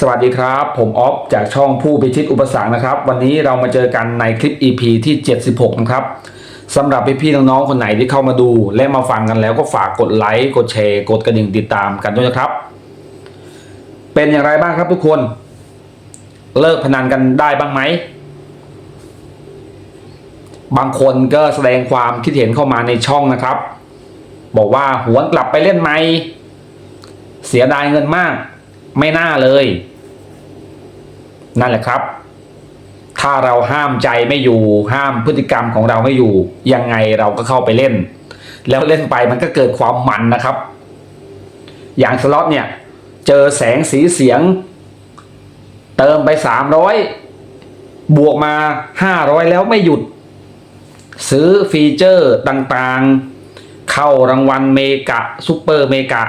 สวัสดีครับ ผมออฟจากช่องผู้พิชิตอุปสรรคนะครับ วันนี้เรามาเจอกันในคลิป EP ที่ 76 นะครับสำหรับพี่ๆน้องๆคนไหนที่เข้ามาดู และมาฟังกันแล้วก็ฝากกดไลค์กดแชร์กดกระดิ่งติดตามกันด้วยนะครับ เป็นอย่างไรบ้างครับทุกคน เลิกพนันกันได้บ้างไหม บางคนก็แสดงความคิดเห็นเข้ามาในช่องนะครับ บอกว่าหวนกลับไปเล่นไหมเสียดายเงินมาก ไม่น่าเลย นั่นแหละครับ ถ้าเราห้ามใจไม่อยู่ ห้ามพฤติกรรมของเราไม่อยู่ ยังไงเราก็เข้าไปเล่น แล้วเล่นไปมันก็เกิดความมันนะครับ อย่างสล็อตเนี่ย เจอแสงสีเสียง เติมไปสามร้อยบวกมาห้าร้อยแล้วไม่หยุด ซื้อฟีเจอร์ต่างๆ เข้ารางวัลเมกะซูเปอร์เมกะ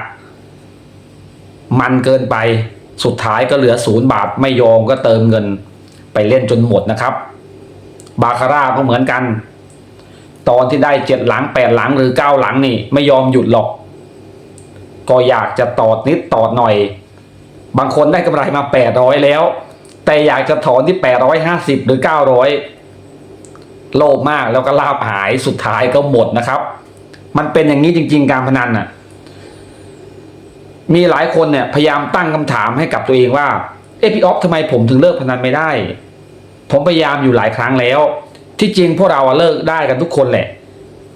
มันเกินไปสุดท้ายก็เหลือศูนย์บาทไม่ยอมก็เติมเงินไปเล่นจนหมดนะครับ บาคาร่าก็เหมือนกัน ตอนที่ได้เจ็ดหลังแปดหลังหรือเก้าหลังนี่ไม่ยอมหยุดหรอก ก็อยากจะตอดนิดตอดหน่อย บางคนได้กำไรมาแปดร้อยแล้ว แต่อยากจะถอนที่แปดร้อยห้าสิบหรือเก้าร้อยโลภมากแล้วก็ลาบหายสุดท้ายก็หมดนะครับ มันเป็นอย่างนี้จริง ๆ การพนันน่ะ มีหลายคนเนี่ยพยายามตั้งคำถามให้กับตัวเองว่าเอะพี่ออฟทำไมผมถึงเลิกพนันไม่ได้ ผมพยายามอยู่หลายครั้งแล้ว ที่จริงพวกเราเลิกได้กันทุกคนแหละ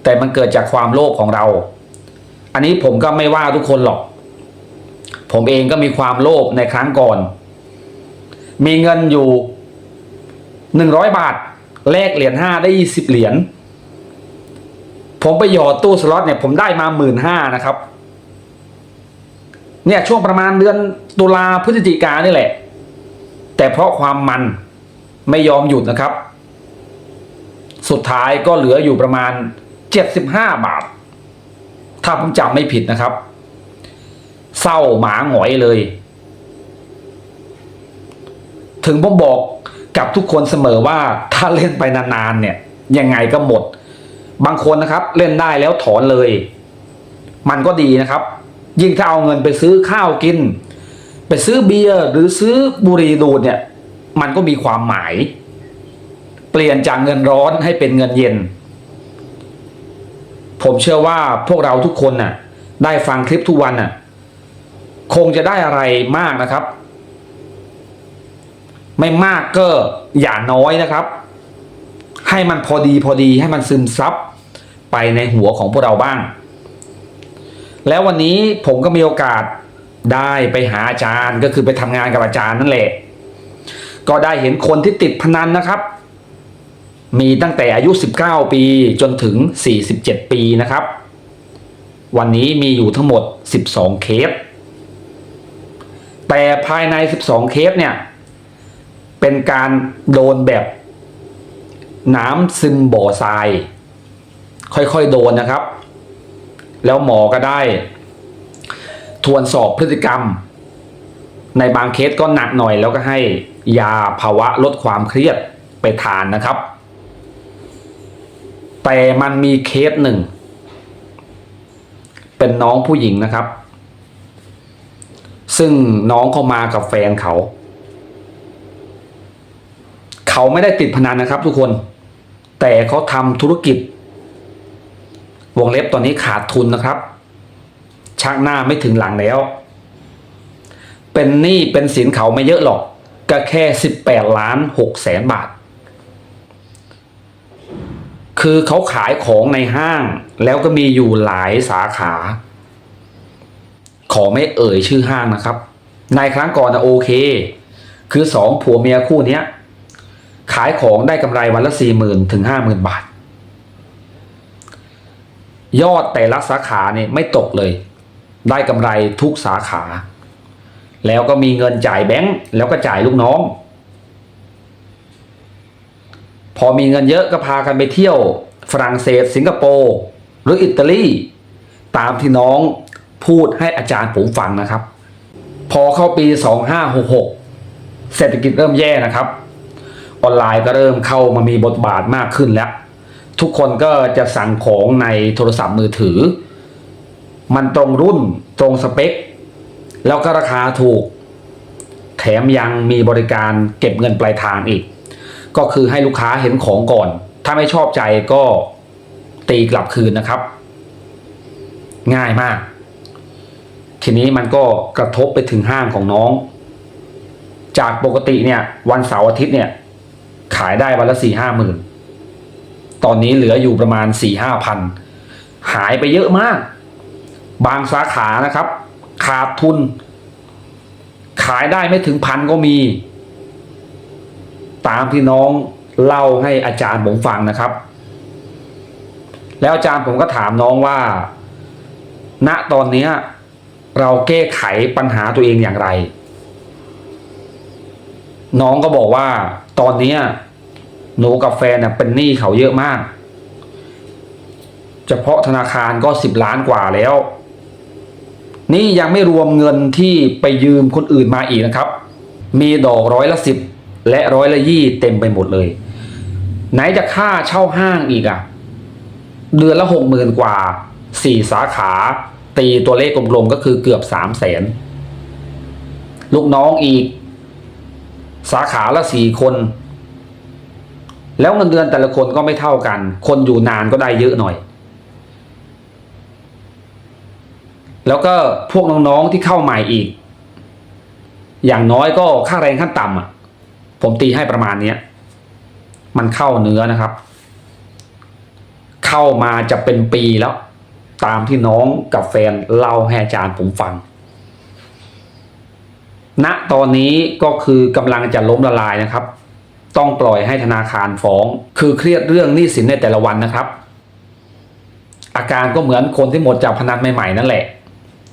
แต่มันเกิดจากความโลภของเรา อันนี้ผมก็ไม่ว่าทุกคนหรอก ผมเองก็มีความโลภในครั้งก่อน มีเงินอยู่หนึ่งร้อยบาทแลกเหรียญห้าได้ยี่สิบเหรียญผมไปหยอดตู้สล็อตเนี่ยผมได้มาหมื่นห้านะครับ เนี่ยช่วงประมาณเดือนตุลาพฤศจิกานี่แหละ แต่เพราะความมันไม่ยอมหยุดนะครับ สุดท้ายก็เหลืออยู่ประมาณเจ็ดสิบห้าบาท ถ้าผมจำไม่ผิดนะครับ เศร้าหมาหงอยเลย ถึงผมบอกกับทุกคนเสมอว่าถ้าเล่นไปนานๆเนี่ย ยังไงก็หมด บางคนนะครับเล่นได้แล้วถอนเลย มันก็ดีนะครับ ยิ่งถ้าเอาเงินไปซื้อข้าวกิน ไปซื้อเบียร์หรือซื้อบุหรี่ดูดเนี่ย มันก็มีความหมาย เปลี่ยนจากเงินร้อนให้เป็นเงินเย็น ผมเชื่อว่าพวกเราทุกคนน่ะ ได้ฟังคลิปทุกวันน่ะ คงจะได้อะไรมากนะครับ ไม่มากก็อย่าน้อยนะครับ ให้มันพอดีพอดีให้มันซึมซับไปในหัวของพวกเราบ้าง แล้ววันนี้ผมก็มีโอกาสได้ไปหาอาจารย์ก็คือไปทำงานกับอาจารย์นั่นแหละ ก็ได้เห็นคนที่ติดพนันนะครับ มีตั้งแต่อายุ 19 ปีจนถึง 47 ปีนะครับ วันนี้มีอยู่ทั้งหมด 12 เคส แต่ภายใน 12 เคสเนี่ย เป็นการโดนแบบน้ำซึมบ่อทราย ค่อยๆ โดนนะครับ แล้วหมอก็ได้ ทวนสอบพฤติกรรม ในบางเคสก็หนักหน่อย แล้วก็ให้ยาภาวะลดความเครียดไปทานนะครับ แต่มันมีเคสหนึ่ง เป็นน้องผู้หญิงนะครับ ซึ่งน้องเขามากับแฟนเขา เขาไม่ได้ติดพนันนะครับทุกคน แต่เขาทำธุรกิจ วงเล็บตอนนี้ขาดทุนนะครับ ชักหน้าไม่ถึงหลังแล้ว เป็นหนี้เป็นสินเขาไม่เยอะหรอก ก็แค่สิบแปดล้านหกแสนบาท คือเขาขายของในห้าง แล้วก็มีอยู่หลายสาขา ขอไม่เอ่ยชื่อห้างนะครับ ในครั้งก่อนนะโอเค คือสองผัวเมียคู่นี้ขายของได้กำไรวันละสี่หมื่นถึงห้าหมื่นบาท ยอดแต่ละสาขาเนี่ยไม่ตกเลย ได้กำไรทุกสาขา แล้วก็มีเงินจ่ายแบงก์แล้วก็จ่ายลูกน้อง พอมีเงินเยอะก็พากันไปเที่ยว ฝรั่งเศส สิงคโปร์หรืออิตาลี ตามที่น้องพูดให้อาจารย์ผมฟังนะครับ พอเข้าปี 2566 เศรษฐกิจเริ่มแย่นะครับ ออนไลน์ก็เริ่มเข้ามามีบทบาทมากขึ้นแล้ว ทุกคนก็จะสั่งของในโทรศัพท์มือถือ มันตรงรุ่นตรงสเปค แล้วก็ราคาถูก แถมยังมีบริการเก็บเงินปลายทางอีก ก็คือให้ลูกค้าเห็นของก่อน ถ้าไม่ชอบใจก็ตีกลับคืนนะครับ ง่ายมาก ทีนี้มันก็กระทบไปถึงห้างของน้อง จากปกติเนี่ยวันเสาร์อาทิตย์เนี่ยขายได้วันละสี่ห้าหมื่น ตอนนี้เหลืออยู่ประมาณสี่ห้าพันหายไปเยอะมาก บางสาขานะครับ ขาดทุน ขายได้ไม่ถึงพันก็มี ตามที่น้องเล่าให้อาจารย์ผมฟังนะครับ แล้วอาจารย์ผมก็ถามน้องว่า ณตอนนี้เราแก้ไขปัญหาตัวเองอย่างไร น้องก็บอกว่าตอนนี้ หนูกับแฟนน่ะเป็นหนี้เขาเยอะมาก เฉพาะธนาคารก็สิบล้านกว่าแล้ว นี่ยังไม่รวมเงินที่ไปยืมคนอื่นมาอีกนะครับ มีดอกร้อยละสิบและร้อยละยี่เต็มไปหมดเลย ไหนจะค่าเช่าห้างอีกอะเดือนละหกหมื่นกว่าสี่สาขา ตีตัวเลขกลมๆก็คือเกือบสามแสนลูกน้องอีก สาขาละสี่คน แล้วเงินเดือนแต่ละคนก็ไม่เท่ากัน คนอยู่นานก็ได้เยอะหน่อย แล้วก็พวกน้องๆที่เข้าใหม่อีก อย่างน้อยก็ค่าแรงขั้นต่ำอะ ผมตีให้ประมาณเนี้ยมันเข้าเนื้อนะครับ เข้ามาจะเป็นปีแล้ว ตามที่น้องกับแฟนเล่าให้อาจารย์ผมฟังณตอนนี้ก็คือกำลังจะล้มละลายนะครับ ต้องปล่อยให้ธนาคารฟ้อง คือเครียดเรื่องหนี้สินในแต่ละวันนะครับ อาการก็เหมือนคนที่หมดจากพนันใหม่ๆนั่นแหละ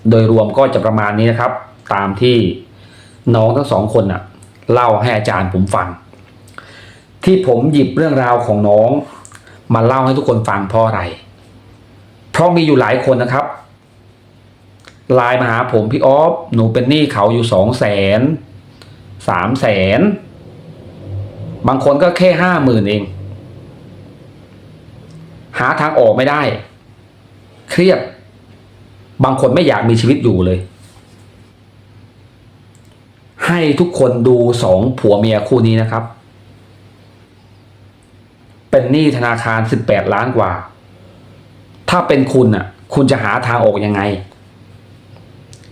โดยรวมก็จะประมาณนี้นะครับ ตามที่น้องทั้งสองคนน่ะเล่าให้อาจารย์ผมฟัง ที่ผมหยิบเรื่องราวของน้องมาเล่าให้ทุกคนฟังเพราะอะไร เพราะมีอยู่หลายคนนะครับไลน์มาหาผมพี่ออฟหนูเป็นหนี้เขาอยู่สองแสนสามแสน บางคนก็แค่ห้าหมื่นเอง หาทางออกไม่ได้ เครียด บางคนไม่อยากมีชีวิตอยู่เลย ให้ทุกคนดูสองผัวเมียคู่นี้นะครับ เป็นหนี้ธนาคารสิบแปดล้านกว่า ถ้าเป็นคุณอะ คุณจะหาทางออกยังไง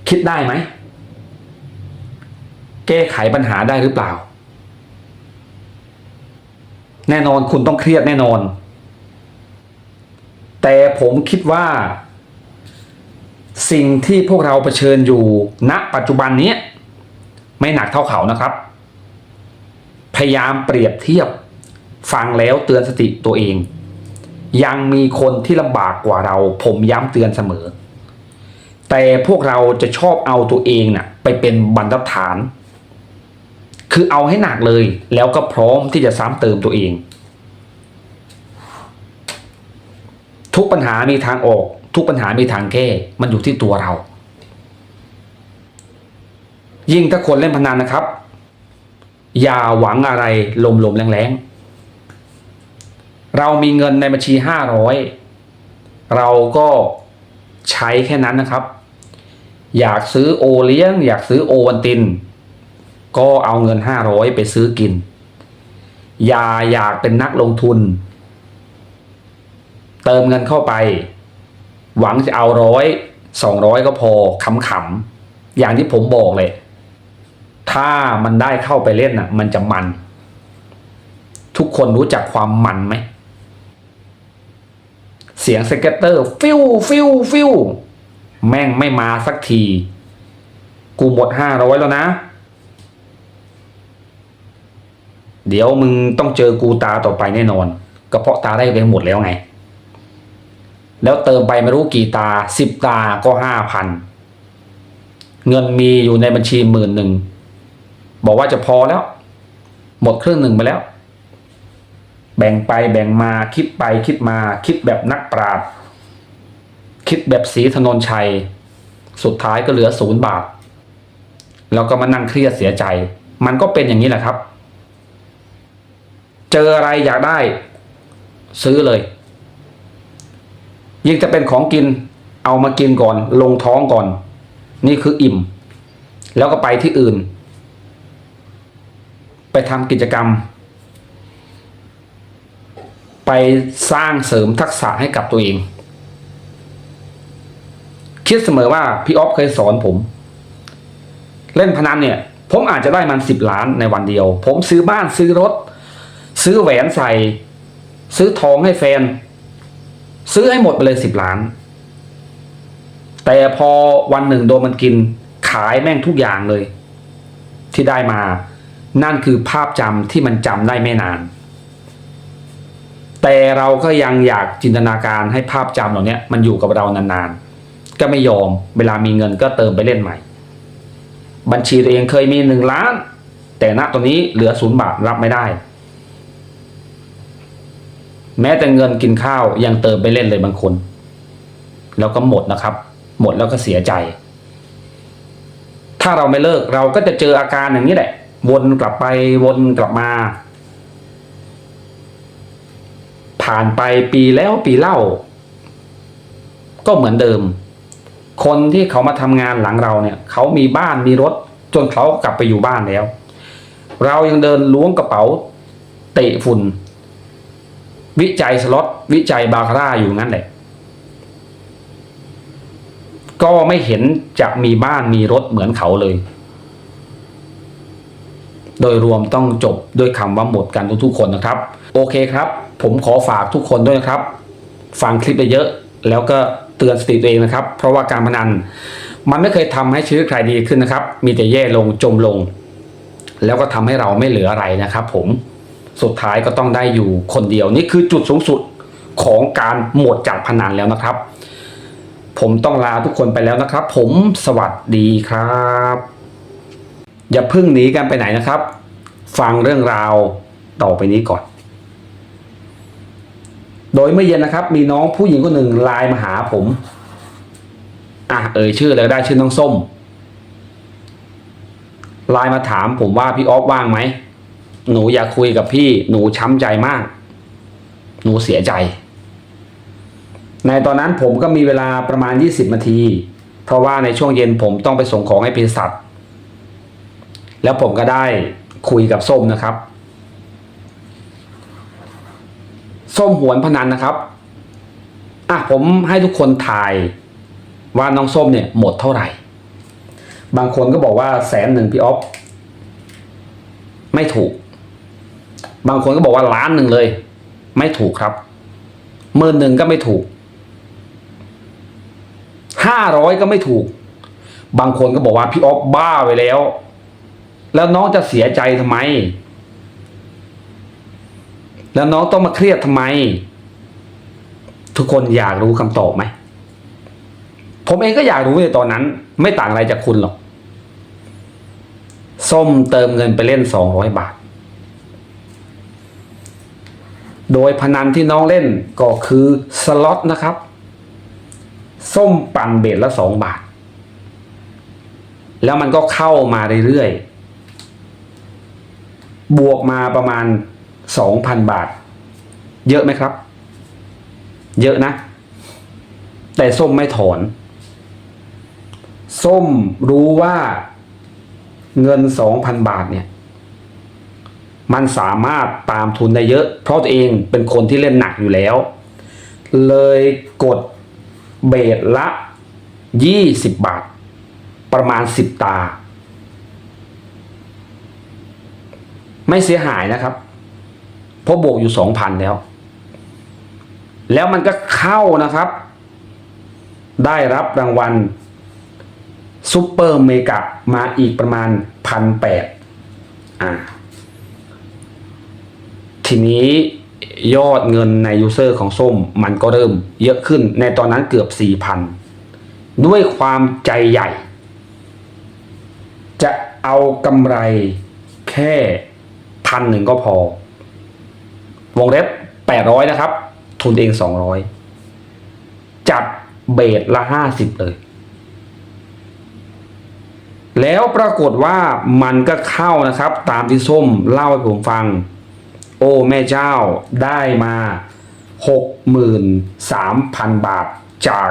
คิดได้ไหม แก้ไขปัญหาได้หรือเปล่า แน่นอนคุณต้องเครียดแน่นอน แต่ผมคิดว่า สิ่งที่พวกเราเผชิญอยู่ณปัจจุบันนี้ไม่หนักเท่าเขานะครับ พยายามเปรียบเทียบฟังแล้วเตือนสติตัวเอง ยังมีคนที่ลำบากกว่าเรา ผมย้ำเตือนเสมอ แต่พวกเราจะชอบเอาตัวเองน่ะไปเป็นบรรทัดฐาน คือเอาให้หนักเลย แล้วก็พร้อมที่จะซ้ำเติมตัวเอง ทุกปัญหามีทางออก ทุกปัญหามีทางแก้ มันอยู่ที่ตัวเรา ยิ่งถ้าคนเล่นพนันนะครับ อย่าหวังอะไรลมๆแรงๆ เรามีเงินในบัญชีห้าร้อยเราก็ใช้แค่นั้นนะครับ อยากซื้อโอเลี้ยง อยากซื้อโอวันติน ก็เอาเงินห้าร้อยไปซื้อกิน อย่าอยากเป็นนักลงทุน เติมเงินเข้าไป หวังจะเอาร้อยสองร้อยก็พอขำๆอย่างที่ผมบอกเลย ถ้ามันได้เข้าไปเล่นน่ะ มันจะมัน ทุกคนรู้จักความมันไหม เสียงสเก็ตเตอร์ ฟิวฟิวฟิวแม่งไม่มาสักที กูหมดห้าร้อยแล้วนะ เดี๋ยวมึงต้องเจอกูตาต่อไปแน่นอนก็เพราะตาได้ไปหมดแล้วไง แล้วเติมไปไม่รู้กี่ตาสิบตาก็ห้าพันเงินมีอยู่ในบัญชีหมื่นหนึ่งบอกว่าจะพอแล้ว หมดครึ่งหนึ่งไปแล้ว แบ่งไปแบ่งมาคิดไปคิดมาคิดแบบนักปราชญ์คิดแบบสีถนนชัย สุดท้ายก็เหลือศูนย์บาท แล้วก็มานั่งเครียดเสียใจ มันก็เป็นอย่างนี้แหละครับ เจออะไรอยากได้ ซื้อเลย ยิ่งจะเป็นของกิน เอามากินก่อน ลงท้องก่อน นี่คืออิ่ม แล้วก็ไปที่อื่น ไปทำกิจกรรม ไปสร้างเสริมทักษะให้กับตัวเอง คิดเสมอว่าพี่ออฟเคยสอนผม เล่นพนันเนี่ยผมอาจจะได้มันสิบล้านในวันเดียว ผมซื้อบ้านซื้อรถ ซื้อแหวนใส่ ซื้อทองให้แฟน ซื้อให้หมดไปเลยสิบล้าน แต่พอวันหนึ่งโดนมันกิน ขายแม่งทุกอย่างเลย ที่ได้มา นั่นคือภาพจำที่มันจำได้ไม่นาน แต่เราก็ยังอยากจินตนาการให้ภาพจำเหล่านี้มันอยู่กับเรานานๆ ก็ไม่ยอม เวลามีเงินก็เติมไปเล่นใหม่ บัญชีตัวเองเคยมีหนึ่งล้าน แต่ณตอนนี้เหลือศูนย์บาทรับไม่ได้ แม้แต่เงินกินข้าวยังเติมไปเล่นเลยบางคน แล้วก็หมดนะครับ หมดแล้วก็เสียใจ ถ้าเราไม่เลิกเราก็จะเจออาการอย่างนี้แหละ วนกลับไปวนกลับมา ผ่านไปปีแล้วปีเล่า ก็เหมือนเดิม คนที่เขามาทำงานหลังเราเนี่ย เขามีบ้านมีรถ จนเขากลับไปอยู่บ้านแล้ว เรายังเดินล้วงกระเป๋าเตะฝุ่น วิจัยสล็อตวิจัยบาคาร่าอยู่งั้นแหละก็ไม่เห็นจะมีบ้านมีรถเหมือนเขาเลย โดยรวมต้องจบด้วยคำว่าหมดกันทุกๆคนนะครับ โอเคครับ ผมขอฝากทุกคนด้วยนะครับ ฟังคลิปเยอะ แล้วก็เตือนสติตัวเองนะครับ เพราะว่าการพนัน มันไม่เคยทำให้ชีวิตใครดีขึ้นนะครับ มีแต่แย่ลงจมลง แล้วก็ทำให้เราไม่เหลืออะไรนะครับ ผม สุดท้ายก็ต้องได้อยู่คนเดียวนี่คือจุดสูงสุดของการหมดจากพนันแล้วนะครับ ผมต้องลาทุกคนไปแล้วนะครับ ผมสวัสดีครับ อย่าพิ่งหนีกันไปไหนนะครับ ฟังเรื่องราวต่อไปนี้ก่อน โดยเมื่อเย็นนะครับ มีน้องผู้หญิงคนหนึ่งไลน์มาหาผมอะเอ่ยชื่อเลยได้ชื่อน้องส้มไลน์มาถามผมว่าพี่ออฟว่างไหม หนูอยากคุยกับพี่ หนูช้ำใจมาก หนูเสียใจ ในตอนนั้นผมก็มีเวลาประมาณ 20 นาที เพราะว่าในช่วงเย็นผมต้องไปส่งของให้เภสัชแล้วผมก็ได้คุยกับส้มนะครับ ส้มหวนพนันนะครับอะผมให้ทุกคนทายว่าน้องส้มเนี่ยหมดเท่าไหร่ บางคนก็บอกว่าแสนหนึ่งพี่ออฟไม่ถูก บางคนก็บอกว่าล้านหนึ่งเลย ไม่ถูกครับหมื่นหนึ่งก็ไม่ถูกห้าร้อยก็ไม่ถูก บางคนก็บอกว่าพี่ออฟบ้าไปแล้ว แล้วน้องจะเสียใจทำไม แล้วน้องต้องมาเครียดทำไม ทุกคนอยากรู้คำตอบไหม ผมเองก็อยากรู้ในตอนนั้น ไม่ต่างอะไรจากคุณหรอก ส้มเติมเงินไปเล่นสองร้อยบาท โดยพนันที่น้องเล่นก็คือสล็อตนะครับ ส้มปั่นเบ็ดละสองบาท แล้วมันก็เข้ามาเรื่อยๆ บวกมาประมาณสองพันบาท เยอะไหมครับ เยอะนะ แต่ส้มไม่ถอน ส้มรู้ว่าเงินสองพันบาทเนี่ย มันสามารถตามทุนได้เยอะ เพราะตัวเองเป็นคนที่เล่นหนักอยู่แล้ว เลยกดเบสละยี่สิบบาท ประมาณสิบตา ไม่เสียหายนะครับ เพราะบวกอยู่สองพันแล้ว แล้วมันก็เข้านะครับ ได้รับรางวัลซูเปอร์เมกะมาอีกประมาณพันแปดอ่า ทีนี้ยอดเงินในยูเซอร์ของส้มมันก็เริ่มเยอะขึ้นในตอนนั้นเกือบสี่พันด้วยความใจใหญ่ จะเอากำไรแค่พันหนึ่งก็พอ วงเล็บแปดร้อยนะครับ ทุนเองสองร้อยจัดเบสละห้าสิบเลย แล้วปรากฏว่ามันก็เข้านะครับ ตามที่ส้มเล่าให้ผมฟัง อ้แม่เจ้าได้มาหกหมื่นสามพันบาทจาก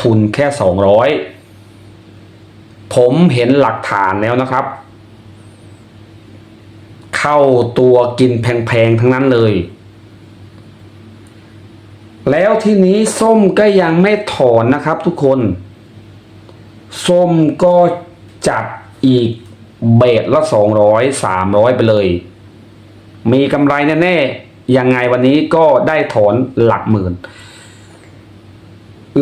ทุนแค่สองร้อยผมเห็นหลักฐานแล้วนะครับ เข้าตัวกินแพงๆทั้งนั้นเลย แล้วทีนี้ส้มก็ยังไม่ถอนนะครับทุกคน ส้มก็จัดอีกเบสละสองร้อยสามร้อยไปเลย มีกำไรแน่ๆยังไงวันนี้ก็ได้ถอนหลักหมื่น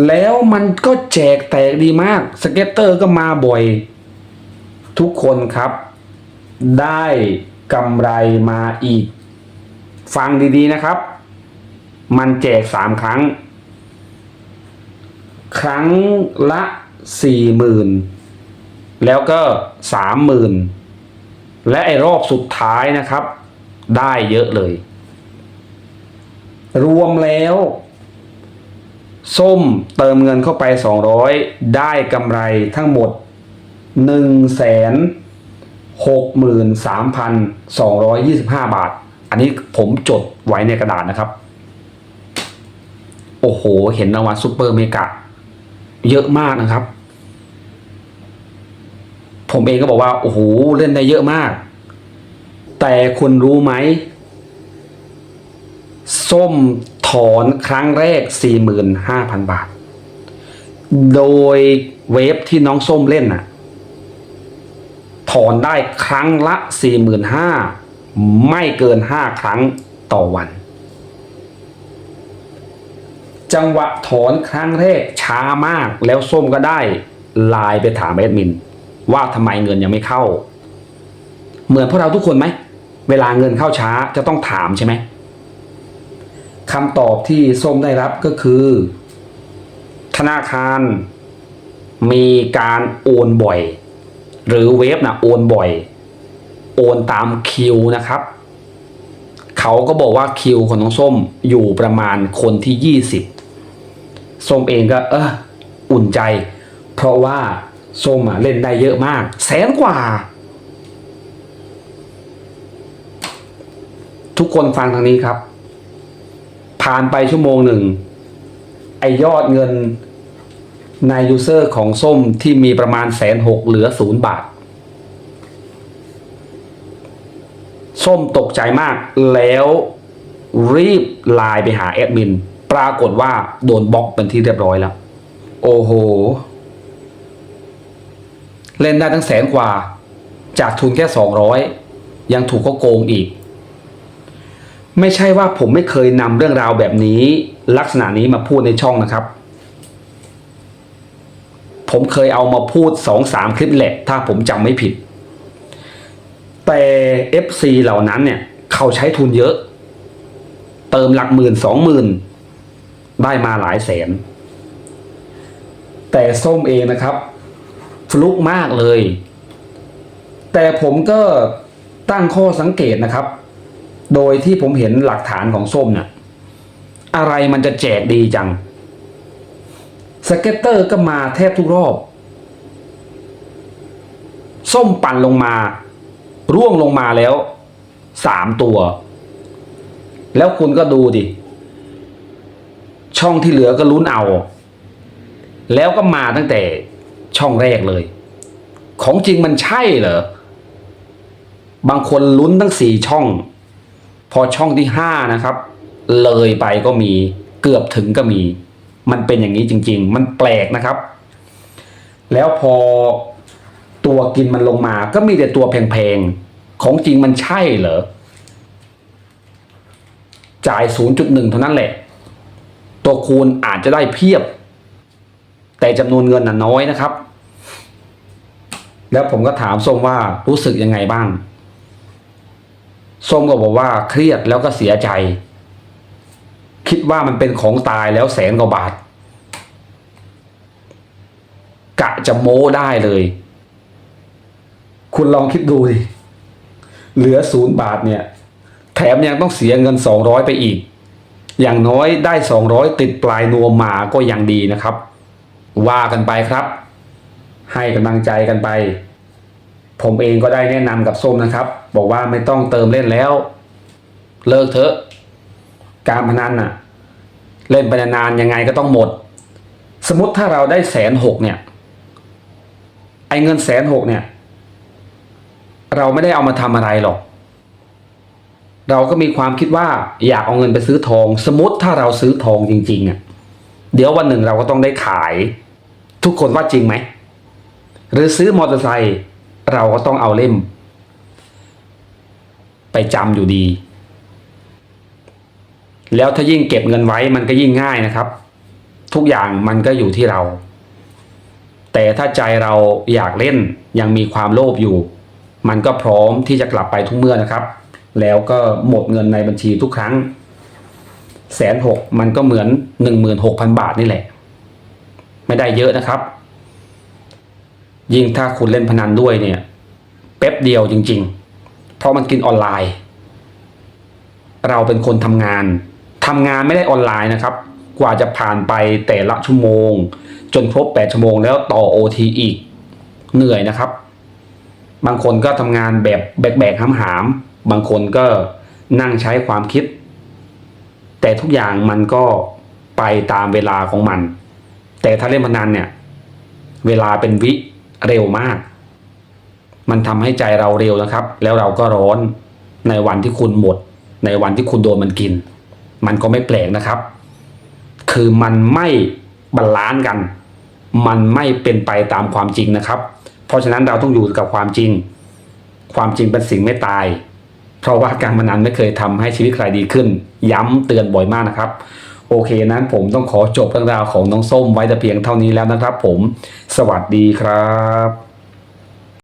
แล้วมันก็แจกแตกดีมากสเก็ตเตอร์ก็มาบ่อย ทุกคนครับ ได้กำไรมาอีก ฟังดีๆนะครับ มันแจกสามครั้ง ครั้งละสี่หมื่นแล้วก็สามหมื่นและไอ้รอบสุดท้ายนะครับ ได้เยอะเลย รวมแล้ว ส้มเติมเงินเข้าไป 200 ได้กำไรทั้งหมด 1 6 3 2 2 5 บาท อันนี้ผมจดไว้ในกระดาษนะครับ โอ้โห เห็นรางวัลซูเปอร์เมกะ เยอะมากนะครับ ผมเองก็บอกว่า โอ้โห เล่นได้เยอะมาก แต่คุณรู้ไหม ส้มถอนครั้งแรก 45,000 บาท โดยเวฟที่น้องส้มเล่นน่ะ ถอนได้ครั้งละ 45,000 ไม่เกิน 5 ครั้งต่อวัน จังหวะถอนครั้งแรกช้ามากแล้วส้มก็ได้ไลน์ไปถามแอดมิน ว่าทำไมเงินยังไม่เข้า เหมือนพวกเราทุกคนไหม เวลาเงินเข้าช้าจะต้องถามใช่ไหมคำตอบที่ส้มได้รับก็คือ ธนาคารมีการโอนบ่อย หรือเวฟนะโอนบ่อย โอนตามคิวนะครับ เขาก็บอกว่าคิวของน้องส้มอยู่ประมาณคนที่ยี่สิบส้มเองก็เอออุ่นใจ เพราะว่าส้มอะเล่นได้เยอะมาก แสนกว่า ทุกคนฟังทางนี้ครับ ผ่านไปชั่วโมงหนึ่ง ไอยอดเงินในยูเซอร์ของส้มที่มีประมาณแสนหกเหลือศูนย์บาท ส้มตกใจมากแล้วรีบไลน์ไปหาแอดมิน ปรากฏว่าโดนบล็อกเป็นที่เรียบร้อยแล้ว โอ้โห เล่นได้ตั้งแสนกว่า จากทุนแค่สองร้อยยังถูกเขาโกงอีก ไม่ใช่ว่าผมไม่เคยนำเรื่องราวแบบนี้ ลักษณะนี้มาพูดในช่องนะครับ ผมเคยเอามาพูดสองสามคลิปแหละ ถ้าผมจำไม่ผิด แต่ FC เหล่านั้นเนี่ย เขาใช้ทุนเยอะ เติมหลักหมื่นสองหมื่นได้มาหลายแสน แต่ส้มเองนะครับ ฟลุกมากเลย แต่ผมก็ตั้งข้อสังเกตนะครับ โดยที่ผมเห็นหลักฐานของส้มเนี่ยอะไรมันจะแจกดีจัง สเก็ตเตอร์ก็มาแทบทุกรอบ ส้มปั่นลงมา ร่วงลงมาแล้วสามตัว แล้วคุณก็ดูดิ ช่องที่เหลือก็ลุ้นเอา แล้วก็มาตั้งแต่ช่องแรกเลย ของจริงมันใช่เหรอ บางคนลุ้นทั้งสี่ช่อง พอช่องที่ห้านะครับ เลยไปก็มีเกือบถึงก็มี มันเป็นอย่างนี้จริง ๆ มันแปลกนะครับ แล้วพอตัวกินมันลงมาก็มีแต่ตัวแพงๆ ของจริงมันใช่เหรอ จ่าย 0.1 เท่านั้นแหละ ตัวคูณอาจจะได้เพียบ แต่จำนวนเงินน่ะน้อยนะครับ แล้วผมก็ถามส้มว่ารู้สึกยังไงบ้าง ส้มก็บอกว่าเครียดแล้วก็เสียใจ คิดว่ามันเป็นของตายแล้วแสนกว่าบาท กะจะโม้ได้เลย คุณลองคิดดูดิเหลือศูนย์บาทเนี่ย แถมยังต้องเสียเงินสองร้อยไปอีก อย่างน้อยได้สองร้อยติดปลายนวมมาก็ยังดีนะครับ ว่ากันไปครับ ให้กำลังใจกันไป ผมเองก็ได้แนะนำกับส้มนะครับ บอกว่าไม่ต้องเติมเล่นแล้ว เลิกเถอะ การพนันน่ะ เล่นไปนานๆยังไงก็ต้องหมด สมมติถ้าเราได้แสนหกเนี่ยไอ้เงินแสนหกเนี่ย เราไม่ได้เอามาทำอะไรหรอก เราก็มีความคิดว่าอยากเอาเงินไปซื้อทอง สมมติถ้าเราซื้อทองจริง ๆอะเดี๋ยววันหนึ่งเราก็ต้องได้ขาย ทุกคนว่าจริงไหมหรือซื้อมอเตอร์ไซค์ เราก็ต้องเอาเล่ม ไปจำอยู่ดี แล้วถ้ายิ่งเก็บเงินไว้มันก็ยิ่งง่ายนะครับ ทุกอย่างมันก็อยู่ที่เรา แต่ถ้าใจเราอยากเล่นยังมีความโลภอยู่ มันก็พร้อมที่จะกลับไปทุกเมื่อนะครับ แล้วก็หมดเงินในบัญชีทุกครั้งแสนหกมันก็เหมือนหนึ่งหมื่นหกพันบาทนี่แหละ ไม่ได้เยอะนะครับ ยิ่งถ้าคุณเล่นพนันด้วยเนี่ยแป๊บเดียวจริง ๆ เพราะมันกินออนไลน์ เราเป็นคนทำงานทำงานไม่ได้ออนไลน์นะครับ กว่าจะผ่านไปแต่ละชั่วโมง จนครบ 8 ชั่วโมงแล้วต่อ OT อีกเหนื่อยนะครับ บางคนก็ทำงานแบบแบกๆหามๆบางคนก็นั่งใช้ความคิด แต่ทุกอย่างมันก็ไปตามเวลาของมัน แต่ถ้าเล่นพนันเนี่ย เวลาเป็นวิ เร็วมาก มันทำให้ใจเราเร็วนะครับ แล้วเราก็ร้อนในวันที่คุณหมด ในวันที่คุณโดนมันกิน มันก็ไม่แปลกนะครับ คือมันไม่บาลานซ์กัน มันไม่เป็นไปตามความจริงนะครับ เพราะฉะนั้นเราต้องอยู่กับความจริง ความจริงเป็นสิ่งไม่ตาย เพราะว่าการพนันไม่เคยทำให้ชีวิตใครดีขึ้น ย้ำเตือนบ่อยมากนะครับ โอเคนั้นผมต้องขอจบเรื่องราวของน้องส้มไว้แต่เพียงเท่านี้แล้วนะครับผม สวัสดีครับ